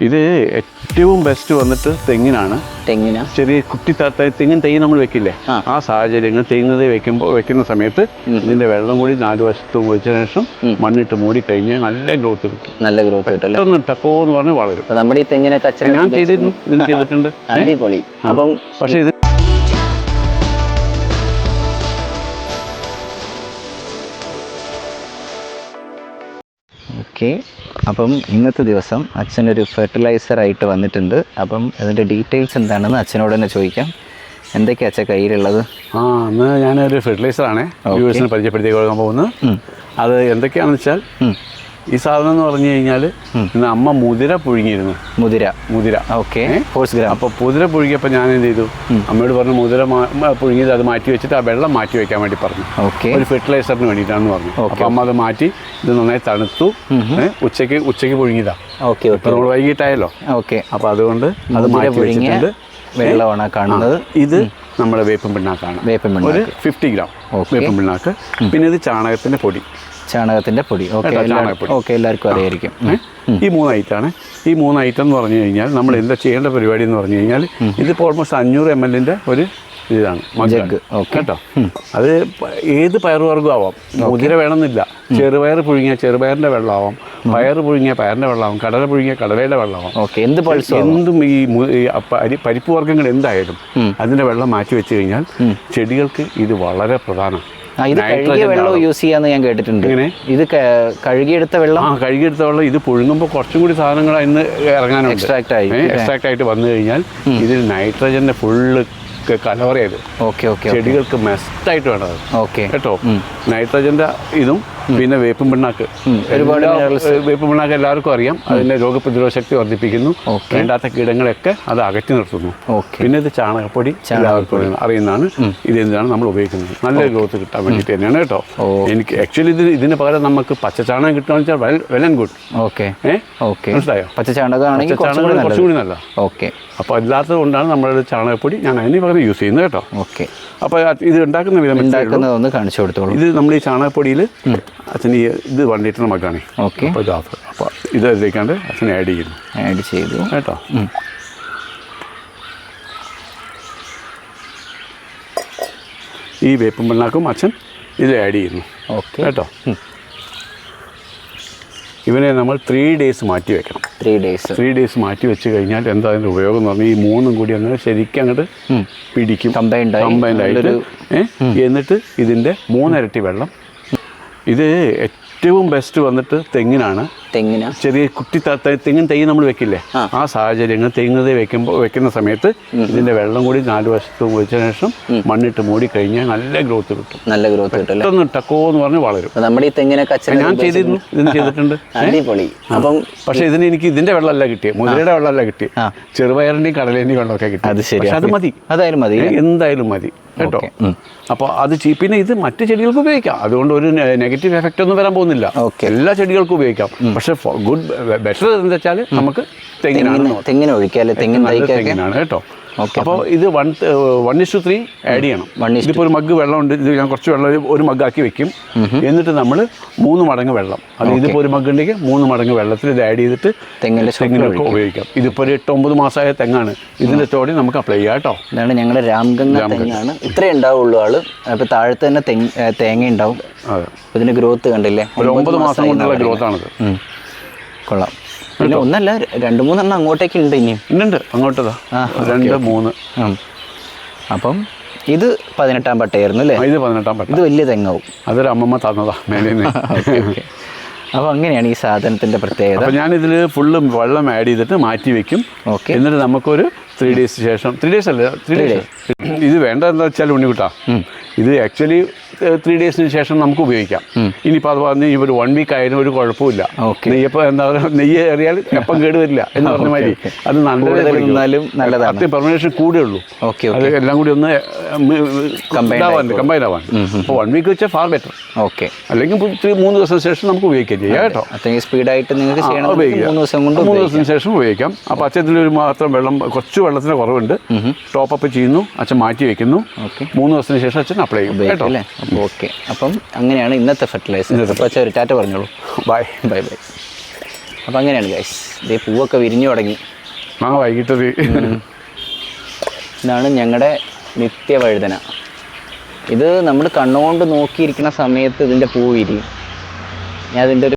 ഇത് ഏറ്റവും ബെസ്റ്റ് വന്നിട്ട് തെങ്ങിനാണ്. തെങ്ങിന? ചെറിയ കുട്ടി താത്ത തെങ്ങിൻ തൈ നമ്മൾ വെക്കില്ലേ? ആ. സാഹചര്യങ്ങൾ തെങ്ങ് തൈ വെക്കുമ്പോൾ വെക്കുന്ന സമയത്ത് ഇതിന്റെ വെള്ളം കൂടി നാല് വശത്തും ഒഴിച്ചതിന് ശേഷം മണ്ണിട്ട് മൂടി കഴിഞ്ഞാൽ നല്ല ഗ്രോത്ത് കിട്ടും. നല്ല ഗ്രോത്ത് കിട്ടും ടക്കോ എന്ന് പറഞ്ഞ് വളരും. നമ്മുടെ ഈ തെങ്ങിനെ ഞാൻ ചെയ്തിരുന്നു. ഇത് ചെയ്തിട്ടുണ്ട്. അപ്പം പക്ഷേ ഇത് ഓക്കെ. അപ്പം ഇന്നത്തെ ദിവസം അച്ഛനൊരു ഫെർട്ടിലൈസർ ആയിട്ട് വന്നിട്ടുണ്ട്. അപ്പം അതിന്റെ ഡീറ്റെയിൽസ് എന്താണെന്ന് അച്ഛനോട് തന്നെ ചോദിക്കാം. എന്തൊക്കെയാ അച്ഛൻ കയ്യിലുള്ളത്? ആ അന്ന് ഞാനൊരു ഫെർട്ടിലൈസർ ആണ് വ്യൂവേഴ്സിനെ പരിചയപ്പെടുത്തി കൊടുക്കാൻ പോകുന്നത് അത് എന്തൊക്കെയാണെന്ന് വെച്ചാൽ. ഈ സാധനം എന്ന് പറഞ്ഞു കഴിഞ്ഞാൽ ഇന്ന് അമ്മ മുതിര പുഴുങ്ങിയിരുന്നു. മുതിര. മുതിര. ഓക്കെ. ഫോഴ്സ് ഗ്രാം അപ്പോൾ മുതിര പുഴുങ്ങിയപ്പോൾ ഞാൻ എന്ത് ചെയ്തു? അമ്മയോട് പറഞ്ഞു മുതിര പുഴുങ്ങിയത് അത് മാറ്റി വെച്ചിട്ട് ആ വെള്ളം മാറ്റി വെക്കാൻ വേണ്ടി പറഞ്ഞു. ഓക്കെ. ഒരു ഫെർട്ടിലൈസറിന് വേണ്ടിയിട്ടാണെന്ന് പറഞ്ഞു. അപ്പോൾ അമ്മ അത് മാറ്റി ഇത് നന്നായി തണുത്തു. ഉച്ചയ്ക്ക് ഉച്ചയ്ക്ക് ഉച്ചയ്ക്ക് പുഴുങ്ങിയതാ. ഓക്കെ ഇപ്പൊ ഓക്കെ. നമ്മൾ വൈകിട്ടായല്ലോ. ഓക്കെ. അപ്പോൾ അതുകൊണ്ട് അത് മാറ്റി പുഴുങ്ങിയത് വെച്ചിട്ടുണ്ട്. വെള്ളമാണ് കാണുന്നത്. ഇത് നമ്മുടെ വേപ്പൻ പിണ്ണാക്കാണ്. വേപ്പൻ ഒരു പിണ്ണാക്ക് ഫിഫ്റ്റി ഗ്രാം. വേപ്പൻ പിണ്ണാക്ക്. പിന്നെ ഇത് ചാണകത്തിന്റെ പൊടി. ചാണകത്തിന്റെ പൊടി. ഓക്കെ ഓക്കെ എല്ലാവർക്കും അറിയായിരിക്കും. ഈ മൂന്ന് ഐറ്റാണ്. ഈ മൂന്ന് ഐറ്റം എന്ന് പറഞ്ഞു കഴിഞ്ഞാൽ നമ്മൾ എന്താ ചെയ്യേണ്ട പരിപാടി എന്ന് പറഞ്ഞു കഴിഞ്ഞാൽ ഇതിപ്പോൾ ഓൾമോസ്റ്റ് അഞ്ഞൂറ് എം എല്ലിന്റെ ഒരു ഇതാണ്. ജഗ്. ഓക്കെ. കേട്ടോ? അത് ഏത് പയറുവർഗം ആവാം. മുതിര വേണമെന്നില്ല. ചെറുപയർ പുഴുങ്ങിയ ചെറുപയറിന്റെ വെള്ളമാവാം. പയർ പുഴുങ്ങിയ പയറിന്റെ വെള്ളമാവും. കടല പുഴുങ്ങിയ കടലയുടെ വെള്ളമാവും. ഓക്കെ എന്ത് പൾസ് എന്തും ഈ പരിപ്പ് വർഗങ്ങൾ എന്തായാലും അതിന്റെ വെള്ളം മാറ്റി വെച്ച് കഴിഞ്ഞാൽ ചെടികൾക്ക് ഇത് വളരെ പ്രധാനം ആ ഇത് കഴുകിയ വെള്ളം യൂസ് ചെയ്യാന്ന് ഞാൻ കേട്ടിട്ടുണ്ട്? ഇത് കഴുകിയെടുത്ത വെള്ളം? ആ കഴുകിയെടുത്ത വെള്ളം ഇത് പുഴുങ്ങുമ്പോൾ കുറച്ചും കൂടി സാധനങ്ങൾ അതിന് ഇറങ്ങാനുണ്ട്. എക്സ്ട്രാക്ട് ആയി. എക്സ്ട്രാക്ട് ആയിട്ട് വന്നു കഴിഞ്ഞാൽ ഇതിൽ നൈട്രജന്റെ ഫുള്ള് കലവറയത് ഓക്കെ ഓക്കെ ചെടികൾക്ക് മെസ്റ്റായിട്ട് വേണം അത്. ഓക്കെ കേട്ടോ? നൈട്രജന്റെ ഇതും പിന്നെ വേപ്പും പിണ്ണാക്ക്. ഒരുപാട് വേപ്പും പിണ്ണാക്ക് എല്ലാവർക്കും അറിയാം. അതിന്റെ രോഗപ്രതിരോധ ശക്തി വർദ്ധിപ്പിക്കുന്നു. വേണ്ടാത്ത കീടങ്ങളെയൊക്കെ അത് അകറ്റി നിർത്തുന്നു. പിന്നെ ഇത് ചാണകപ്പൊടി എല്ലാവർക്കും അറിയുന്ന- അറിയുന്നതാണ് ഇത് എന്താണ് നമ്മൾ ഉപയോഗിക്കുന്നത്? നല്ല ഗ്രോത്ത് കിട്ടാൻ വേണ്ടിയിട്ട് തന്നെയാണ് കേട്ടോ. എനിക്ക് ആക്ച്വലി ഇത് ഇതിന് പകരം നമുക്ക് പച്ചച്ചാണകം കിട്ടുകയെന്ന് വെച്ചാൽ well well and good okay. Okay. മനസ്സിലായോ? പച്ച ചാണകമാണെങ്കിൽ കുറച്ചും കൂടി പച്ചച്ചാണകം കുറച്ചും നല്ല ഓക്കെ. അപ്പോൾ അല്ലാത്തത് കൊണ്ടാണ് നമ്മുടെ ചാണകപ്പൊടി ഞാൻ അതിന് പകരം യൂസ് ചെയ്യുന്നത് കേട്ടോ. ഓക്കെ. അപ്പോൾ ഇത് ഉണ്ടാക്കുന്ന വിധം ഉണ്ടാക്കുന്നതൊന്ന് കാണിച്ചു കൊടുത്തോളൂ. ഇത് നമ്മൾ ഈ ചാണകപ്പൊടിയിൽ അച്ഛൻ ഈ ഇത് വൺ ലിറ്റർ മക്കാണ് ഓക്കെ. അപ്പോൾ ഇത് ഹാഫ് അപ്പോൾ ഇത് അതിലേക്കാണ്ട് അച്ഛൻ ആഡ് ചെയ്യുന്നു. ആഡ് ചെയ്തു. കേട്ടോ. ഈ വേപ്പും പിണ്ണാക്കും അച്ഛൻ ഇത് ആഡ് ചെയ്യുന്നു. ഓക്കെ. കേട്ടോ? ഇവനെ നമ്മൾ ത്രീ ഡേയ്സ് മാറ്റി വെക്കണം. ത്രീ ഡേയ്സ് ത്രീ ഡേയ്സ് മാറ്റി വെച്ച് കഴിഞ്ഞാൽ എന്താ അതിന്റെ ഉപയോഗം എന്ന് പറഞ്ഞാൽ ഈ മൂന്നും കൂടി അങ്ങനെ ശരിക്കും അങ്ങോട്ട് പിടിക്കും. കമ്പൈൻഡ് കമ്പൈൻഡ് ആയിട്ട് എന്നിട്ട് ഇതിന്റെ മൂന്നിരട്ടി വെള്ളം ഇത് ഏറ്റവും ബെസ്റ്റ് വന്നിട്ട് തെങ്ങിനാണ്. തെങ്ങിന? ചെറിയ കുട്ടി തെങ്ങിൻ തൈ നമ്മൾ വെക്കില്ലേ? ആ. സാഹചര്യങ്ങൾ തെങ്ങ് തൈ വെക്കുമ്പോൾ വെക്കുന്ന സമയത്ത് ഇതിന്റെ വെള്ളം കൂടി നാല് വശത്തും ഒഴിച്ചതിന് ശേഷം മണ്ണിട്ട് മൂടി കഴിഞ്ഞാൽ നല്ല ഗ്രോത്ത് കിട്ടും. നല്ല ഗ്രോത്ത് കിട്ടും പെട്ടെന്ന് ടക്കോ എന്ന് പറഞ്ഞ് വളരും. നമ്മുടെ ഈ തെങ്ങിനെ ഞാൻ ചെയ്തിരുന്നു. ഇതിന് ചെയ്തിട്ടുണ്ട്. അടിപൊളി. അപ്പം പക്ഷെ ഇതിന് എനിക്ക് ഇതിന്റെ വെള്ളമല്ല കിട്ടിയത് മുതിരയുടെ വെള്ളമല്ല കിട്ടി ആ. ചെറുപയറിന്റെയും കടലേന്റെയും വെള്ളമൊക്കെ കിട്ടി. അത് ശരി അത് മതി. അതായാലും മതി എന്തായാലും മതി. കേട്ടോ? അപ്പൊ അപ്പോൾ അത് പിന്നെ ഇത് മറ്റു ചെടികൾക്ക് ഉപയോഗിക്കാം. അതുകൊണ്ട് ഒരു നെഗറ്റീവ് എഫക്റ്റ് ഒന്നും വരാൻ പോകുന്നില്ല. എല്ലാ ചെടികൾക്കും ഉപയോഗിക്കാം. പക്ഷെ ഗുഡ് ബെറ്റർ എന്താ വെച്ചാൽ നമുക്ക് തെങ്ങിനാണ് തെങ്ങിന് തെങ്ങിന് ഒഴിക്കാം അല്ലെ തെങ്ങിൻ തെങ്ങിനാണ് കേട്ടോ. അപ്പോൾ ഇത് one one is to three add ചെയ്യണം. ഇതിപ്പോൾ ഒരു മഗ് വെള്ളമുണ്ട്. ഇത് ഞാൻ കുറച്ച് വെള്ളം ഒരു മഗ്ഗാക്കി വെക്കും. എന്നിട്ട് നമ്മൾ മൂന്ന് മടങ്ങ് വെള്ളം. അത് ഇതിപ്പോൾ ഒരു മഗ് ഉണ്ടെങ്കിൽ മൂന്ന് മടങ്ങ് വെള്ളത്തിൽ ഇത് ആഡ് ചെയ്തിട്ട് തെങ്ങിന്റെ തെങ്ങിനൊക്കെ ഉപയോഗിക്കാം. ഇതിപ്പോൾ ഒരു എട്ട് ഒമ്പത് മാസമായ തെങ്ങാണ്. ഇതിന്റെ ചോടി നമുക്ക് അപ്ലൈ ചെയ്യാം കേട്ടോ. ഇതാണ് ഞങ്ങളുടെ രാംഗംഗ തെങ്ങാണ്. ഇത്രേ ഉണ്ടാവുള്ളൂ ആൾ. അപ്പം താഴത്ത് തന്നെ തെങ്ങ് ഉണ്ടാവും. ഇതിന്റെ ഗ്രോത്ത് കണ്ടില്ലേ? ഒരു ഒമ്പത് മാസം കൊണ്ടുള്ള ഗ്രോത്താണിത് കൊള്ളാം. പിന്നെ ഒന്നല്ല രണ്ട് മൂന്നെണ്ണം അങ്ങോട്ടേക്ക് ഉണ്ട് ഇനിയും ഉണ്ട് അങ്ങോട്ടതാ. രണ്ട് മൂന്ന്. അപ്പം ഇത് പതിനെട്ടാം പട്ടയായിരുന്നു അല്ലേ? ഇത് പതിനെട്ടാം പട്ട. ഇത് വലിയ തെങ്ങാവും. അതൊരു അമ്മമ്മ തന്നതാ മേലെ അപ്പോൾ അങ്ങനെയാണ് ഈ സാധനത്തിന്റെ പ്രത്യേകത. അപ്പോൾ ഞാനിതിൽ ഫുള്ള് വെള്ളം ആഡ് ചെയ്തിട്ട് മാറ്റി വെക്കും. ഓക്കെ. എന്നിട്ട് നമുക്കൊരു ത്രീ ഡേയ്സ് ശേഷം ത്രീ ഡേയ്സ് അല്ല ത്രീ ഡേയ്സ് ഇത് വേണ്ട എന്താ വെച്ചാൽ ഉണ്ണിക്കുട്ടാ. ഇത് ആക്ച്വലി ത്രീ ഡേയ്സിന് ശേഷം നമുക്ക് ഉപയോഗിക്കാം. ഇനിയിപ്പോൾ അത് പറഞ്ഞ് ഒരു വൺ വീക്ക് ആയാലും ഒരു കുഴപ്പമില്ല. നെയ്യപ്പം എന്താ പറയുക നെയ്യ് ഏറിയാൽ എപ്പം കേടുവരില്ല എന്ന് പറഞ്ഞ മാതിരി. അത് കൂടുതൽ നല്ല നിന്നാലും നല്ലതാണ്. അത്രയും പെർമിനേഷൻ കൂടുകയുള്ളൂ ഓക്കെ അത് എല്ലാം കൂടി ഒന്ന് കമ്പൈൻ കമ്പൈൻ കമ്പൈൻ ആവാൻ. അപ്പോൾ വൺ വീക്ക് വെച്ചാൽ ഫാർ ബെറ്റർ ഓക്കെ. അല്ലെങ്കിൽ മൂന്ന് ദിവസം ശേഷം നമുക്ക് ഉപയോഗിക്കാം ചെയ്യാം കേട്ടോ. അത്രയും സ്പീഡായിട്ട് നിങ്ങൾക്ക് ചെയ്യണം. മൂന്ന് ദിവസം കൊണ്ട് മൂന്ന് ദിവസത്തിന് ശേഷം ഉപയോഗിക്കാം. അപ്പോൾ അച്ഛത്തിലൊരു മാത്രം വെള്ളം കുറച്ച് വെള്ളത്തിന് കുറവുണ്ട്. ടോപ്പ് അപ്പ് ചെയ്യുന്നു. അച്ഛൻ മാറ്റി വെക്കുന്നു. മൂന്ന് ദിവസത്തിന് ശേഷം അച്ഛൻ അപ്ലൈ ചെയ്യും. കേട്ടോ. ഓക്കെ. അപ്പം അങ്ങനെയാണ് ഇന്നത്തെ ഫെർട്ടിലൈസർ അപ്പോൾ ഒരു ടാറ്റ പറഞ്ഞോളൂ. ബൈ. Bye bye. അപ്പം അങ്ങനെയാണ് ഗൈസ് ഇതേ പൂവൊക്കെ വിരിഞ്ഞു തുടങ്ങി. ആ വൈകിട്ടത്. ഇതാണ് ഞങ്ങളുടെ നിത്യവഴുതന. ഇത് നമ്മൾ കണ്ണുകൊണ്ട് നോക്കിയിരിക്കുന്ന സമയത്ത് ഇതിന്റെ പൂ വിരിയും. ഞാൻ അതിന്റെ ഒരു